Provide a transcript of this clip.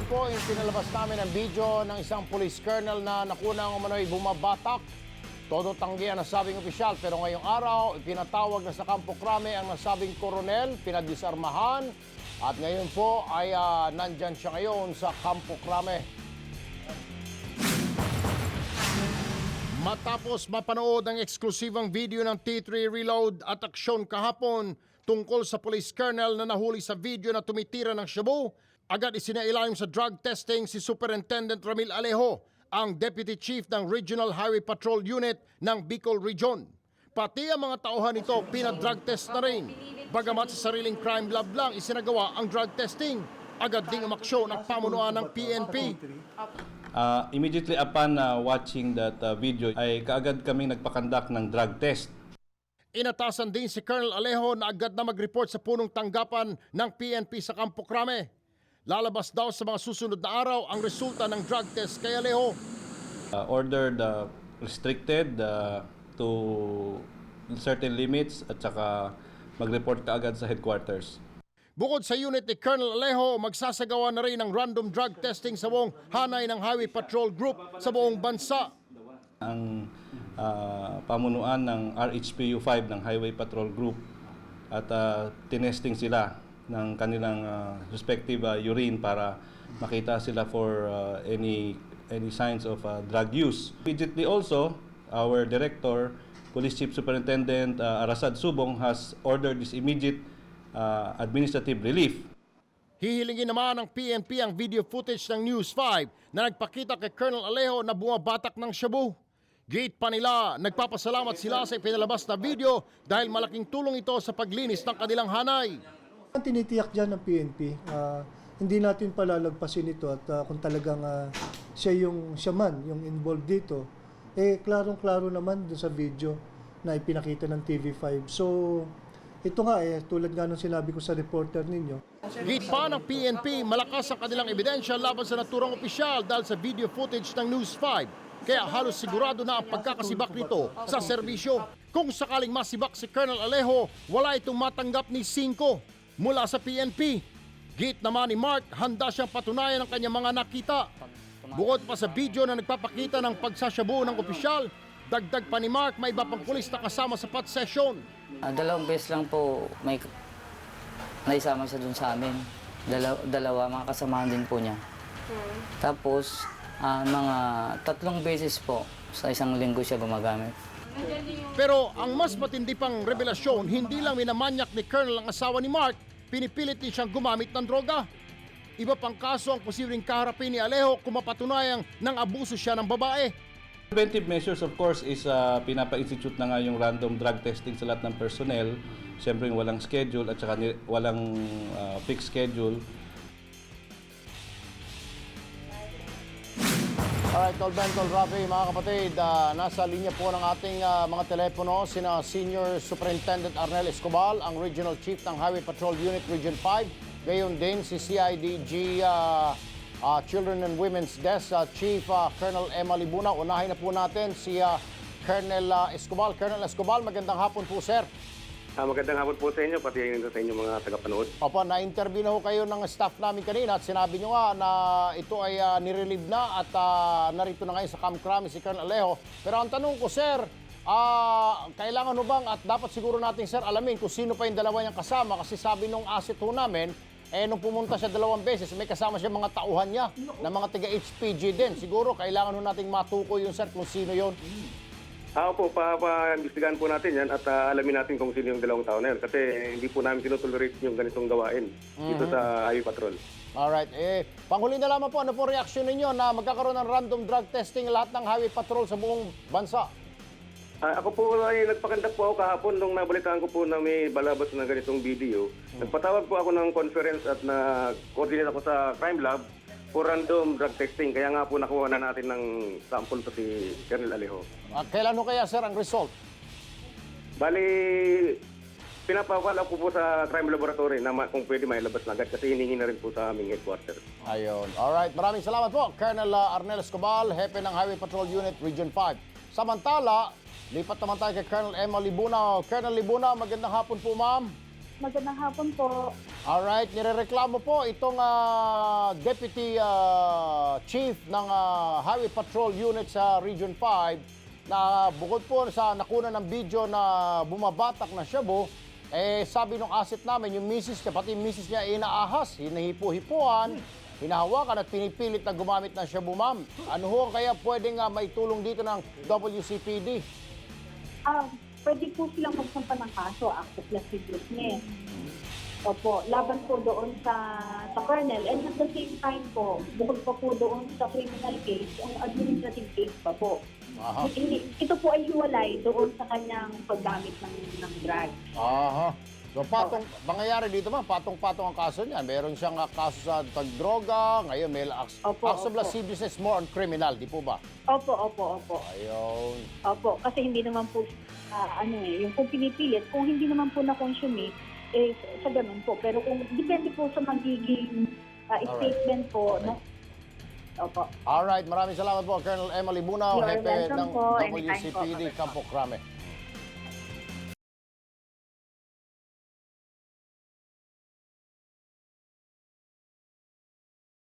kahapon po, yung pinalabas namin ang video ng isang police colonel na nakunang umano'y bumabatak. Todo tanggi ang nasabing opisyal pero ngayong araw, ipinatawag na sa Kampo Krame ang nasabing koronel, pinadisarmahan at ngayon po ay ah, nandyan siya ngayon sa Kampo Krame. Matapos mapanood ang eksklusibang video ng T3 Reload at aksyon kahapon tungkol sa police colonel na nahuli sa video na tumitira ng Shabu, agad isinailalim sa drug testing si Superintendent Ramil Alejo, ang Deputy Chief ng Regional Highway Patrol Unit ng Bicol Region. Pati ang mga tauhan nito pinadrug test na rin. Bagamat sa sariling crime lab lang isinagawa ang drug testing. Agad ding umaksyon ang pamunuan ng PNP. Uh, immediately upon uh, watching that uh, video ay kaagad kaming nagpakandak ng drug test. Inatasan din si Colonel Alejo na agad na mag-report sa punong tanggapan ng PNP sa Campo Crame. Lalabas daw sa mga susunod na araw ang resulta ng drug test kay Alejo. Uh, ordered uh, restricted uh, to certain limits at saka mag-report kaagad sa headquarters. Bukod sa unit ni Colonel Alejo, magsasagawa na rin ng random drug testing sa buong hanay ng Highway Patrol Group sa buong bansa. Ang uh, pamunuan ng RHPU 5 ng Highway Patrol Group at uh, tinesting sila ng kanilang uh, respective uh, urine para makita sila for uh, any any signs of uh, drug use. Immediately also, our director, Police Chief Superintendent uh, Arasad Subong has ordered this immediate uh, administrative relief Hihilingin naman ng PNP ang video footage ng News 5 na nagpakita kay Colonel Alejo na bumabatak ng Shabu. Gate pa nila, nagpapasalamat sila sa ipinalabas na video dahil malaking tulong ito sa paglinis ng kanilang hanay. Ang tinitiyak dyan ng PNP, ah, hindi natin palalagpasin ito at ah, kung talagang ah, siya yung siya man, yung involved dito, eh klarong-klaro naman doon sa video na ipinakita ng TV5. So, ito nga eh, tulad nga nung sinabi ko sa reporter ninyo, Gate pa ng PNP, malakas ang kanilang ebidensya laban sa naturang opisyal dahil sa video footage ng News 5. Kaya halos sigurado na ang pagkakasibak nito sa serbisyo. Kung sakaling masibak si Colonel Alejo, wala itong matanggap ni 5 mula sa PNP. Gate naman ni Mark, handa siyang patunayan ang kanyang mga nakita. Bukod pa sa video na nagpapakita ng pagsasyabu ng opisyal, dagdag pa ni Mark may iba pang pulis na kasama sa pot session. Ah, dalawang beses lang po may naisama siya dun sa amin. Dalawa, dalawa mga kasamahan din po niya. Tapos, ah, mga tatlong beses po sa isang linggo siya gumagamit. Pero ang mas matindi pang revelasyon, hindi lang minamanyak ni Colonel ang asawa ni Mark, pinipilit din siyang gumamit ng droga. Iba pang kaso ang posibleng kaharapin ni Alejo kung mapatunayang nang abuso siya ng babae. Preventive measures of course is uh, pinapa-institute na nga yung random drug testing sa lahat ng personnel. Siyempre walang schedule at saka walang uh, fixed schedule. Alright, Tol Ben, Tol Rafi, mga kapatid, ah, nasa linya po ng ating ah, mga telepono sina Senior Superintendent Arnel Escobar, ang Regional Chief ng Highway Patrol Unit Region 5. Gayon din si CIDG ah, ah, Children and Women's Desk ah, Chief ah, Colonel Emma Libuna. Unahin na po natin si ah, Colonel ah, Escobar. Colonel Escobar, magandang hapon po, sir. Ah, magandang hapon po sa inyo, pati sa inyo mga tagapanood. Opo, na-interview na ho kayo ng staff namin kanina at sinabi nyo nga na ito ay uh, nirelieve na at ah, narito na ngayon sa Camp Crame si Colonel Alejo. Pero ang tanong ko, sir, ah, kailangan ho bang at dapat siguro natin, sir, alamin kung sino pa yung dalawa niyang kasama kasi sabi nung asset ho namin, eh, nung pumunta siya dalawang beses, may kasama siya mga tauhan niya na mga taga-HPG din. Siguro, kailangan ho nating matukoy yung sir kung sino yon. Ah, po, pa, pa-imbestigahan po natin yan at ah, alamin natin kung sino yung dalawang tao na yun. Kasi hindi po namin tinutolerate yung ganitong gawain dito sa Highway Patrol. Alright, eh, panghuli na lamang po, ano po reaksyon ninyo na magkakaroon ng random drug testing lahat ng highway patrol sa buong bansa? Ah, ako po ay nagpakandak po ako kahapon nung nabalitaan ko po na may balabas na ganitong video. Nagpatawag po ako ng conference at na-coordinate ako sa crime lab for random drug testing. Kaya nga po nakuha na natin ng sample to si Colonel Alejo. Ah, kailan ho kaya, sir, ang result? Bali, pinapawala ko po sa crime laboratory na ma- kung pwede may labas na agad kasi hiningi na rin po sa aming headquarters. Ayun. Alright, maraming salamat po. Colonel uh, Arnel Escobar, Hepe ng Highway Patrol Unit Region 5. Samantala, lipat naman tayo kay Colonel Emma Libuna. Colonel Libuna, magandang hapon po, ma'am. Magandang hapon po. Alright, nirereklamo po itong ah, Deputy ah, Chief ng ah, Highway Patrol Unit sa Region 5 na bukod po sa nakuna ng video na bumabatak na Shabu, eh sabi ng asset namin, yung misis niya, pati yung misis niya inaahas, hinahipo-hipuan, hinahawakan at pinipilit na gumamit ng Shabu Ma'am. Ano ho kaya pwedeng ah, maitulong dito ng WCPD? Ah, pwede po silang magsampa ng kaso, active lasciviousness. Opo, laban po doon sa sa kernel. And at the same time po, bukod pa po doon sa criminal case, ang administrative case pa po. Aha. Hindi, ito po ay hiwalay doon sa kanyang paggamit ng, ng drug. Aha. So patong, pangyayari dito ma, patong-patong ang kaso niya. Meron siyang ah, kaso sa tagdroga, ngayon may acts, Opo, acts of opo. lasciviousness more on criminal, di po ba? Opo, opo, opo. Ayun. Opo, kasi hindi naman po, ah, ano eh, yung kung pinipilit, kung hindi naman po na-consume, eh, sa ganun po. Pero kung, depende po sa magiging Alright. statement po. No? Opo. Alright, maraming salamat po Colonel Emily Bunaw, Hepe ng po. WCPD Campo Crame.